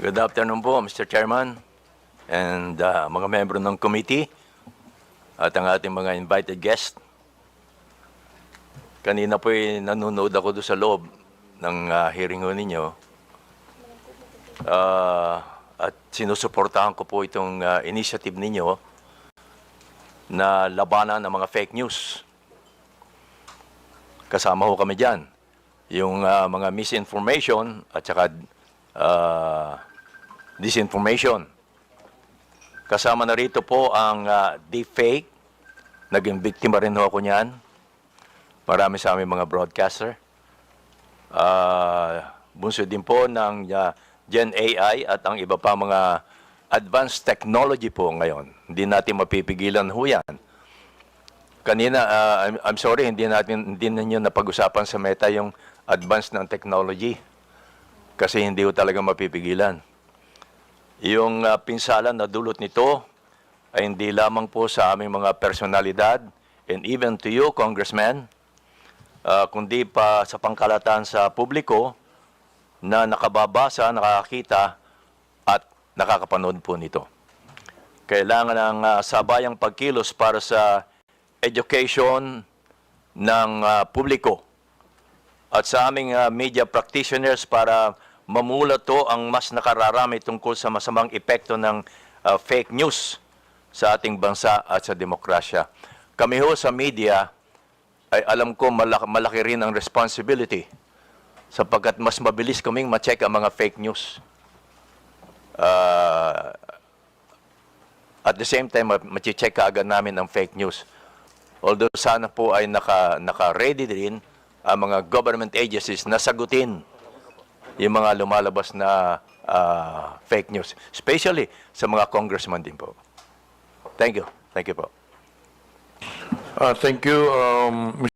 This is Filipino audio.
Good afternoon po, Mr. Chairman and uh, mga membro ng committee at ang ating mga invited guest. Kanina po ay nanonood ako doon sa loob ng uh, hearing ninyo. Uh, at sinusuportahan ko po itong uh, initiative ninyo na labanan ng mga fake news. Kasama ho kami dyan. Yung uh, mga misinformation at saka uh, disinformation. Kasama na rito po ang uh, deepfake. Naging biktima rin ho ako niyan. Marami sa aming mga broadcaster. Uh, bunso din po ng uh, Gen AI at ang iba pa mga advanced technology po ngayon. Hindi natin mapipigilan ho yan. Kanina, uh, I'm, I'm sorry, hindi natin hindi ninyo napag-usapan sa meta yung advance ng technology. Kasi hindi ho talaga mapipigilan. Yung uh, pinsala na dulot nito ay hindi lamang po sa aming mga personalidad and even to you, Congressman, uh, kundi pa sa pangkalatan sa publiko na nakababasa, nakakita at nakakapanood po nito. Kailangan ng uh, sabayang pagkilos para sa education ng uh, publiko at sa aming uh, media practitioners para mamulat to ang mas nakararami tungkol sa masamang epekto ng uh, fake news sa ating bansa at sa demokrasya. Kami ho sa media ay alam ko malaki, malaki rin ang responsibility sapagkat mas mabilis kaming ma-check ang mga fake news. Uh, at the same time, ma- ma-check kaagad namin ang fake news. Although sana po ay naka, naka-ready din ang mga government agencies na sagutin yung mga lumalabas na ah, fake news. Especially sa mga congressman din po. Thank you. Thank you po. Uh, Thank you, um,